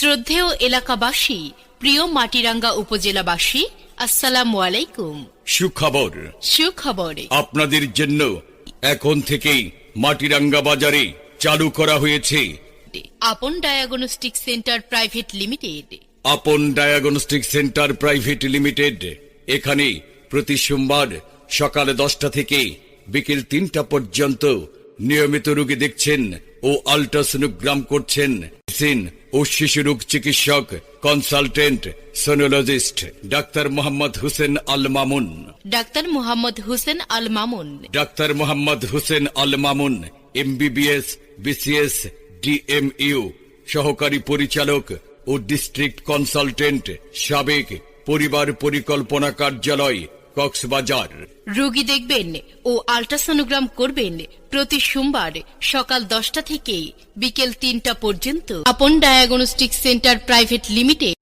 শ্রদ্ধেয় এলাকাবাসী প্রিয় মাটিরাঙ্গা উপজেলাবাসী আসসালামু আলাইকুম। সুখবর। সুখবরে। আপনাদের জন্য এখন থেকেই মাটিরাঙ্গা বাজারে চালু করা হয়েছে। Apon diagnostic centre private limited. Apon diagnostic centre private limited. এখানে প্রতি সোমবার সকাল দশটা থেকে বিকেল তিনটা পর্যন্ত নিয়মিত রোগী দেখছেন ও আল্ট্রাসোনোগ্রাম করছেন। মেডিসিন ও শিশু রোগ চিকিৎসক consultant sonologist doctor Mohammad Hossain Al Mamun. Doctor Mohammad Hossain Al Mamun. Doctor Mohammad Hossain Al Mamun MBBS BCS DMU সহকারী পরিচালক ও ডিস্ট্রিক্ট কনসালটেন্ট সাবেক পরিবার পরিকল্পনা কার্যালয় কক্সবাজার। রোগী দেখবেন ও আল্ট্রাসোনোগ্রাম করবেন প্রতি সোমবার সকাল দশটা থেকে বিকেল তিনটা পর্যন্ত। আপন ডায়াগনস্টিক সেন্টার প্রাইভেট লিমিটেড।